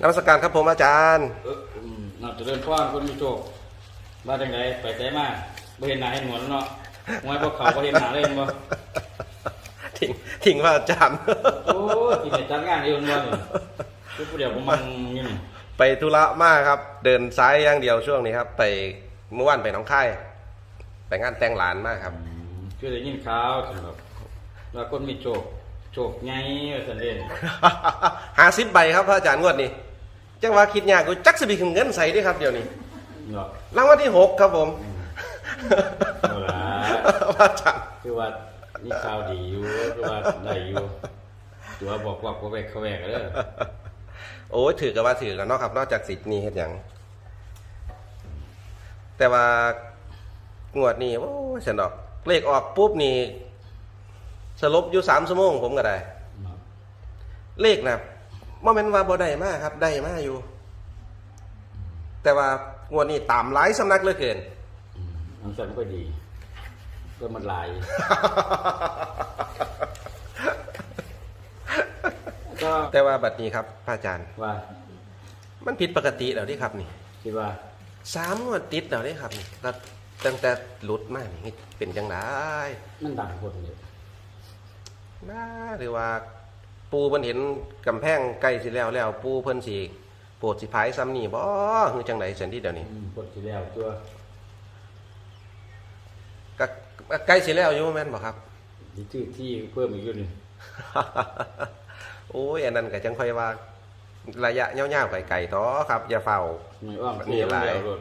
นมัสการครับผมอาจารย์ เอออืมน่าจะเดินฟ้อนคนมีโชคมาจังไดไปไสมาบ่เห็นหน้าเห็นหัวแล้วเนาะมวยพวกเขาบ่เห็นหน้าเลยเห็นบ่ทิ้งทิ้งว่าอาจารย์ โอ้ยที่นี่จัดงานอยู่บ่นี่คือผู้เดียวผมมันอยู่นี่ไปธุระมากครับ เดินซ้ายอย่างเดียวช่วงนี้ครับ ไปเมื่อวานไปหน้องค่ายไปงานแต่งหลานมากครับ อืมคือได้ยินข่าวสำหรับว่าคนมีโชคโชคใหญ่ว่าซั่นเด้ หาสิบใบครับพระอาจารย์งวดนี้ จังว่าคิดยากกูจักสิบิขึ้นเงินใส่เด้วยครับเดี๋ยวนี้เนาะรางวัลที่หกครับผมเอาล่ะพระอาจารย์คือว่ามีข่าวดีอยู่คือว่าได้อยู่ตัวบอกว่าบ่แวกเขาแวกเด้อโอ้ยถือกับว่าถือกันเนาะครับ นอกจากสิทธิ์นี้เห็นอย่างแต่ว่างวดนี้โอ้ยฉันดอกเลขออกปุ๊บนี่สลบอยู่สามชั่วโมงผมก็ได้เนาะเลขนะ โมเมนต์ว่าบ่ได้มากครับ ได้มาอยู่ แต่ว่างวดนี้ตามหลายสำนักเหลือเกินอืมอันซั่นก็ดีก็มันหลาย ก็แต่ว่าบัดนี้ครับพระอาจารย์ ว่ามันผิดปกติแล้วที่ครับนี่คิดว่า สามงวดติดแล้วที่ครับนี่แล้วตั้งแต่หลุดมานี่เป็นจังไดมันดังคนเลยนะหรือว่า ปูเพิ่นเห็นกำแพงใกล้สิแล้วแล้ว ปูเพิ่นสิโปรดสิพายซ้ำนี่บ่คือจังไดเสันที่เดี๋ยวนี้อืมคนที่แล้วตัวก็ใกล้สิแล้วอยู่แม่นบ่ครับที่ชื่อที่เพิ่มอีกอยู่นี่โอ้ยอันนั้นก็จังค่อยว่า ระยะยาวๆไกลๆต่อครับอย่าเฝ้า ไม่อ้อมมีเดียวหลายเดียวรถ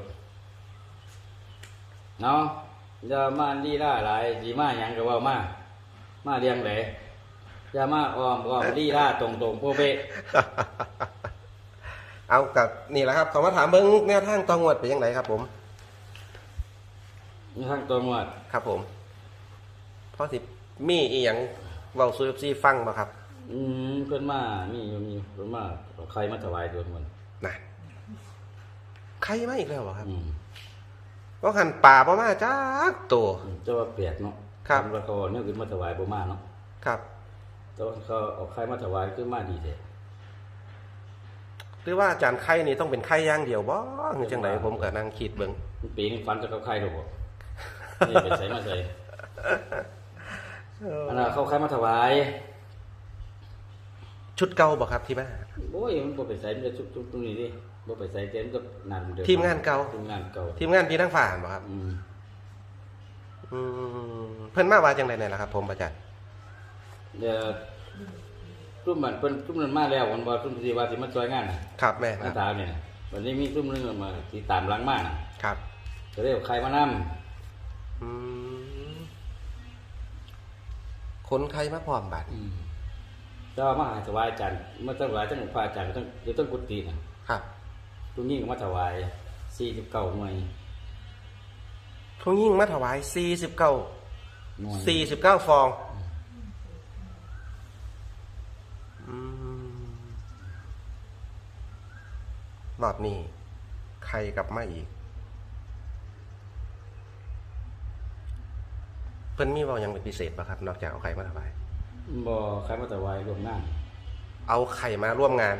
เนาะอย่ามาดีล่าหลายดีมาหยังก็เว่ามา มาเรียงไหน อย่ามาอ้อมอ้อมดีล่าตรงตรงๆโปะเปะเอากับนี่แหละครับเขามาถามเบิ้งแนวทางตองวดเป็นยังไงครับ ผมมีทางตัวหมวดครับ ผมพอสิมีอีหยังเว้าสู่ซีฟังบ่ครับ อืมเพิ่นมามีอยู่มีเพิ่นมาเอาใครมาถวายตัวมันนะใครมาอีกแล้วบ่ครับอืมก็หันป่าบ่มาจักตัวเจ้าว่าแปลกเนาะครับเพิ่นว่าเขาเอาเนี่ยขึ้นมาถวายบ่มาเนาะครับแต่ว่าเขาเอาใครมาถวายขึ้นมาดีแท้หรือว่าอาจารย์ไข่นี่ต้องเป็นไข่อย่างเดียวบ่คือจังไดผมก็นั่งคิดเบิ่งปีนี้ฟันจะเขาใครดอกบ่นี่ไปใส่มาใส่อันนั้นเขาใครมาถวาย ชุดเก่าบ่ครับที่มาโอ้ยมันบ่ไปใส่มันจะชุบชุบตรงนี้ดิบ่ไปใส่เต็มก็นานเดิมทีมงานเก่าทีมงานเก่าทีมงานพี่นางฟ้าหั่นบ่ครับอืมอืมเพิ่นมาว่าจังไดเนี่ยล่ะครับ ผมอาจารย์ เดี๋ยวซุ่มมันเพิ่นซุ่มนั้นมาแล้วมันบ่ซุ่มสิว่าสิมาช่วยงานน่ะครับแม่คมารับตามเนี่ยน่ะวันนี้มีซุ่มนึงมาสิตามหลังมาน่ะครับก็เลยเอาใครมานํอืมคนใครมาพร้อมบัดอืมเจ้ามาหาถวายอาจารย์มาถวายทั้งพระอาจารย์ทั้งเดี๋ยวต้องกุฏิน่ะครับทุกยิ่งก็มาถวาย49หน่วยผู้ยิ่งมาถวาย49 หน่วย49 ฟอง รอบนี้ใครกลับมาอีก เพิ่นมีเว้าหยังเป็นพิเศษป่ะครับ นอกจากเอาไข่มาถวาย บ่ใครมาถวายรวมงานเอาไข่มาร่วมงาน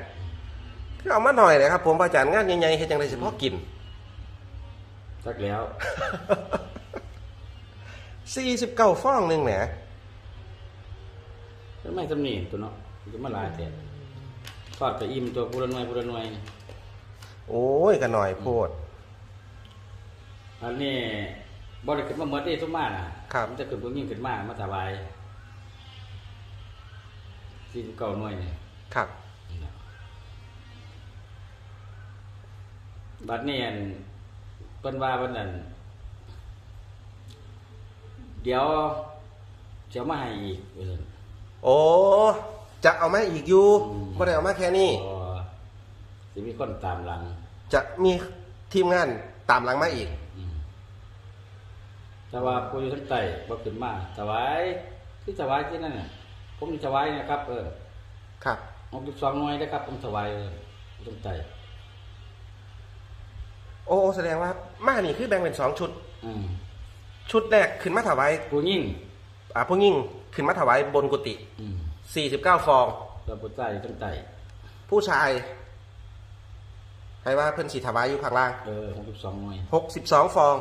ก็เอามาหน่อยเลยครับผมพระอาจารย์งานใหญ่ๆเฮ็ดจังได๋เฉพาะกิน สักแล้ว 49ฟองหนึงแหมทำไมทำนี่ตัวเนาะมันจะมาหลายแต่ทอดไปอิ่มตัวผู้ละหน่วยผู้ละหน่วย โอ้ยก็หน่อยโพด อันนี้บ่ได้ขึ้นมาเมื่อได้ทุกมาน่ะครับ มันจะขึ้นพวกยิ่งขึ้นมามาถวายสี่สิบเก้าหน่วยเนี่ยครับ บัดนี้อันเพิ่นว่าเพิ่นนั่นเดี๋ยวเดี๋ยวมาให้อีกว่าซั่น โอ้จะเอามาอีกอยู่อืม บ่ได้เอามาแค่นี้พอ สิมีคนตามหลังจะมีทีมงานตามหลังมาอีก อืมแต่ว่าผู้อยู่ทั้งใต้บ่ขึ้นมาถวายที่ถวายที่นั่นน่ะผมสิถวายนะครับเออครับ 62หน่วยนะครับ ผมถวายเอออยู่ทั้งใต้โอ้แสดงว่ามานี่คือแบ่งเป็นสองชุด อืมชุดแรกขึ้นมาถวายผู้ยิ่งอ่าผู้ยิ่งขึ้นมาถวายบนกุฏิอืม49 ฟองแล้วผู้ใต้อยู่ทั้งใต้ผู้ชาย ให้ว่าเพิ่นสิถวายอยู่ข้างล่างเออหกสิบสองหน่วยหกสิบสองฟอง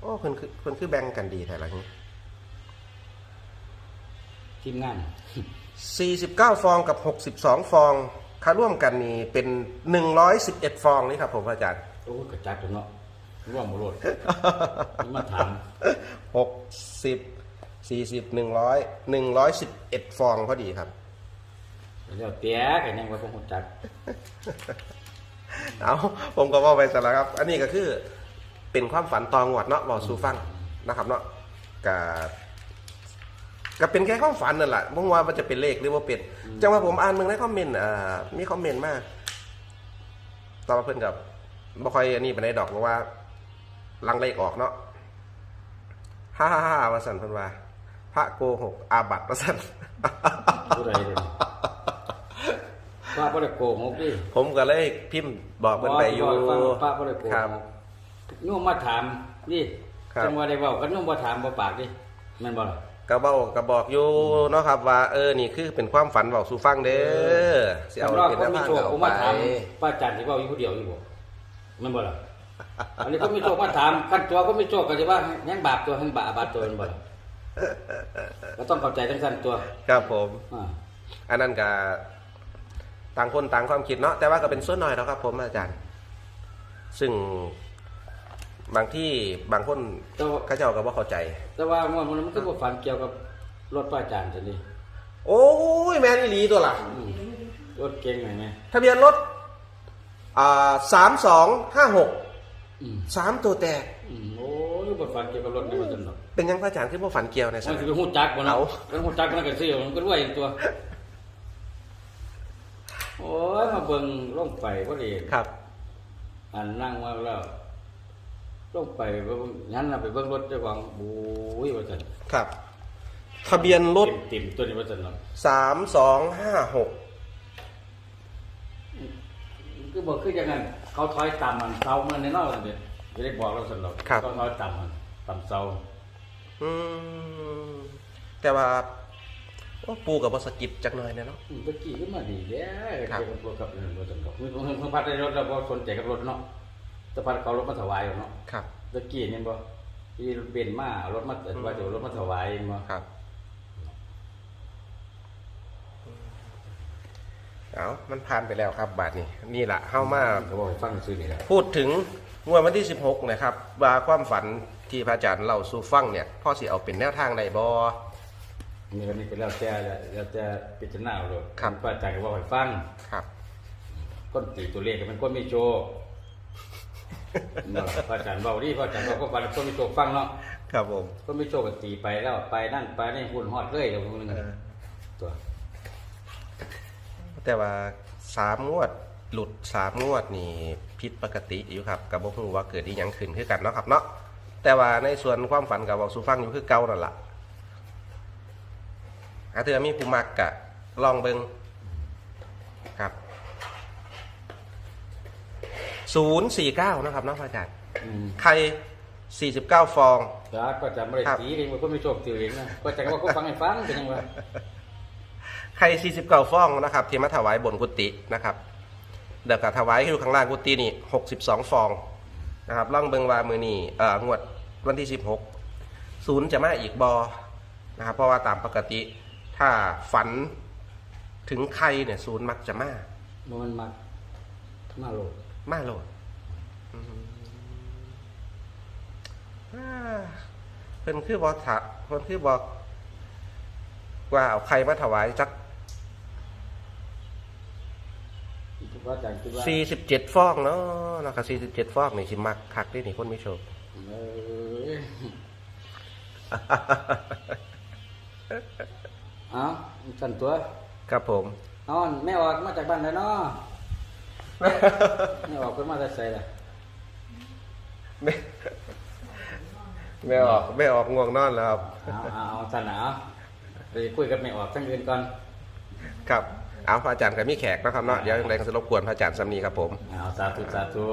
โอ้เพิ่นคือเพิ่นคือแบ่งกันดีแท้ละนี้ทีมงานสี่สิบเก้าฟองกับหกสิบสองฟองค่าร่วมกันนี่เป็นหนึ่งร้อยสิบเอ็ดฟองนี่ครับผมอาจารย์โอ้ยกระจัดตัวเนาะร่วมบรดนี่มาถามหกสิบสี่สิบหนึ่งร้อยหนึ่งร้อยสิบเอ็ดฟองพอดีครับ เดี๋ยวเตี้ยกันยังว่าพวกคนจักเอาผมก็ว่าไปสแล้วครับ อันนี้ก็คือเป็นความฝันตองวดเนาะบอกสู่ฟังนะครับเนาะกับก็เป็นแค่ความฝันนั่นแหละเพราะว่ามันจะเป็นเลขหรือว่าเป็น จังว่าผมอ่านมึงในคอมเมนต์อ่ามีคอมเมนต์มาตอนมาเพิ่นกับบ่ค่อยอันนี้ไปในดอกเพราะว่าลังเลขออกเนาะฮ่าฮ่าฮ่าว่าสันเพิ่นว่า พระโกหกอาบัติว่าสันผู้ใดเลย ป้าบ่ได้โกงกดิผมก็เลยพิมพ์บอกเพิ่นไปอยู่ฟังป้าบ่ได้โกงครับโยมมาถามนี่ครับ จังว่าได้เว้ากันโยมบ่ถามบ่ปากดิแม่นบ่ล่ะก็เบ้าก็บอกอยู่เนาะครับว่าเออนี่คือเป็นความฝันบอกสู่ฟังเด้อสิเอาสำหรับเป็นคนแนวมีทางโชคเอาผมไปมาถามป้าจันทร์สิเว้าอยู่ผู้เดียวอยู่บ่แม่นบ่ล่ะอันนี้คนมีโชคมาถามคันตัวคนมีโชคก็สิว่ายังบาปตัวยังบาปบาปตัวแม่นบ่ล่ะก็ต้องเข้าใจทั้งสั้นตัวครับผม อ่า อันนั้นก็ ต่างคนต่างความคิดเนาะแต่ว่าก็เป็นส่วนน้อยแล้วครับ ผมอาจารย์ ซึ่งบางที่บางคนแต่ว่าเข้าเจ้าก็บ่เข้าใจ แต่ว่ามันมันคือบ่ฝันเกี่ยวกับรถป้าจันทร์ซั่นนี่โอ้ยแม่นอีหลีตัวล่ะอืมรถเก่งหน่อยไหมทะเบียนรถอ่าสามสองห้าหกอืมสามตัวแตกอืมโอ้ยบ่ฝันเกี่ยวกับรถนี่ว่าซั่นเนาะเป็นยังพระอาจารย์คือบ่ฝันเกี่ยวในมัสันนสิไปฮู้จักบ่เนาะเอา มันฮู้จักมันก็สิมันก็รวยตัว โอ้ยมาเบิ่งลงไปบ่ดีครับ อันนั่งมาแล้วลงไปเบิ่งยันน่ะไปเบิ่งรถเจ้าของโอ้ยว่าซั่นครับ ทะเบียนรถติ่มๆตัวนี้ว่าซั่นเนาะสามสองห้าหกคือบ่คือจังนั้น เขาถอยต่ำมันเซามันแน่นอนซั่นเด้จะได้บอกเราซั่นดอกเขาถอยต่ำมันต่ำเซาอืมแต่ว่า โอ้ปูกับบสกิปจักหน่อยนะเนาะอืมตะกี้ขึ้นมาดีแล้ครับเกี่ยวกับรถกับเรื่องรถซั่นดอกมีคนเพิ่นพัดได้รถแล้วบ่สนใจกับรถเนาะแต่พัดเขารถมาถวายเอาเนาะครับตะกี้นี่บ่ที่เบนมาเอารถมาว่าเดี๋ยวรถมาถวายบ่ครับเอามันผ่านไปแล้วครับบาทนี้นี่แหละเข้ามาก็บอกให้ฟังซื่อนี่แหละพูดถึงงวดวันที่ 16 นะครับว่าความฝันที่พระอาจารย์เล่าสู่ฟังเนี่ยพ่อสิเอาเป็นแนวทางใดบอ นี่ก็นี่ก็แล้วแต่แล้วแต่พิจารณาเอาโลดครับ ป้าจังก็บอกให้ฟังครับคนตีตัวเลขก็มันคนมีโชคเนาะพระอาจารย์เว้าดีพระอาจารย์เว้าก็ฟังคนมีโชคฟังเนาะครับผมคนมีโชคก็ตีไปแล้วไปนั่นไปนี่หุ่นฮอดเลยกับพวกนึงเออ ตัวแต่ว่าสามงวด หลุดสามงวดนี่ผิดปกติอยู่ครับกับบ่ฮู้ว่าเกิดอีหยังขึ้นคือกันเนาะครับเนาะแต่ว่าในส่วนความฝันกับเว้าสู่ฟังอยู่คือเก่านั่นล่ะ ถ้าเธอมีผู้มักกะลองเบิ่งครับ049นะครับเนาะพระอาจารย์อืมไข่49ฟองจ้าก็จะไม่ได้ครับตีเองว่าคนมีโชคตีเองนะก็จะว่าก็ฟังให้ฟังเป็นยังไงไข่49ฟองนะครับที่มาถวายบนกุฏินะครับเดี๋ยวกับถวายอยู่ข้างล่างกุฏินี่62ฟองนะครับล่องเบิงว่ามือนี่เอ่องวดวันที่16ศูนย์จะมาอีกบอนะครับเพราะว่าตามปกติ ถ้าฝันถึงใครเนี่ยศูนย์มักจะมามันมามาโลดมาโหลดอืมอ่าเพิ่นคือบอกถะเพิ่นคือบอกว่าเอาใครมาถวายจักพระอาจารย์คิดว่าสี่สิบเจ็ดฟองเนาะนะครับสี่สิบเจ็ดฟองนี่สิมักคักได้นี่คนไม่โชค เออ เอาสั่นตัวครับผม เอาแม่ออกมาจากบ้านแล้วเนาะแม่ออกเพิ่นมาแต่ไสล่ะไม่ไม่ออกไม่ออกง่วงนอนแล้วครับเอาเอาเอาสั่นน่ะเอาไปคุยกับแม่ออกทั้งอื่นก่อน ครับ เอาพระอาจารย์กับมีแขกนะครับเนาะเดี๋ยวยังไงก็จะรบกวนพระอาจารย์สำนีครับผม เอาสาธุสาธุ